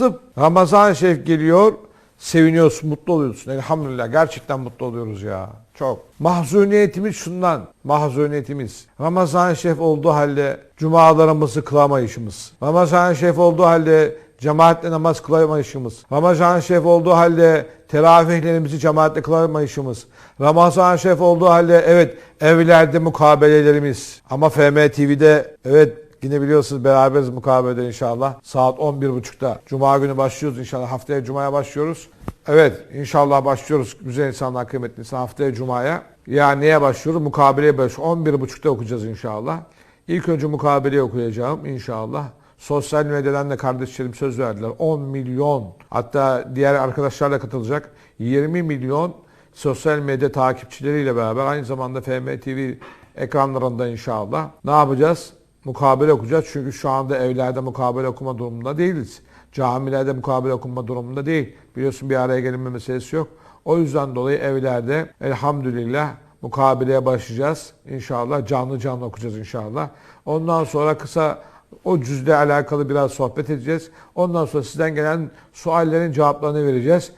Sırf Ramazan Şerif geliyor, seviniyorsun, mutlu oluyorsun. Elhamdülillah gerçekten mutlu oluyoruz ya. Çok. Mahzuniyetimiz şundan. Mahzuniyetimiz. Ramazan Şerif olduğu halde cumalarımızı kılamayışımız. Ramazan Şerif olduğu halde cemaatle namaz kılamayışımız. Ramazan Şerif olduğu halde teravihlerimizi cemaatle kılamayışımız. Ramazan Şerif olduğu halde evet evlerde mukabelelerimiz. Ama FM TV'de evet Yine biliyorsunuz beraberiz mukabelede inşallah. Saat 11.30'da. Cuma günü başlıyoruz inşallah. Haftaya Cuma'ya başlıyoruz. Evet inşallah başlıyoruz. Güzel insanlar, kıymetli insan haftaya Cuma'ya. Ya neye başlıyoruz? Mukabeleye başlıyoruz. 11.30'da okuyacağız inşallah. İlk önce mukabeleyi okuyacağım inşallah. Sosyal medyadan da kardeşlerim söz verdiler. 10 milyon hatta diğer arkadaşlarla katılacak 20 milyon sosyal medya takipçileriyle beraber aynı zamanda FM TV ekranlarında inşallah ne yapacağız? Mukabele okuyacağız. Çünkü şu anda evlerde mukabele okuma durumunda değiliz. Camilerde mukabele okuma durumunda değil. Biliyorsun bir araya gelinme meselesi yok. O yüzden dolayı evlerde elhamdülillah mukabeleye başlayacağız. İnşallah canlı canlı okuyacağız inşallah. Ondan sonra kısa o cüzle alakalı biraz sohbet edeceğiz. Ondan sonra sizden gelen suallerin cevaplarını vereceğiz.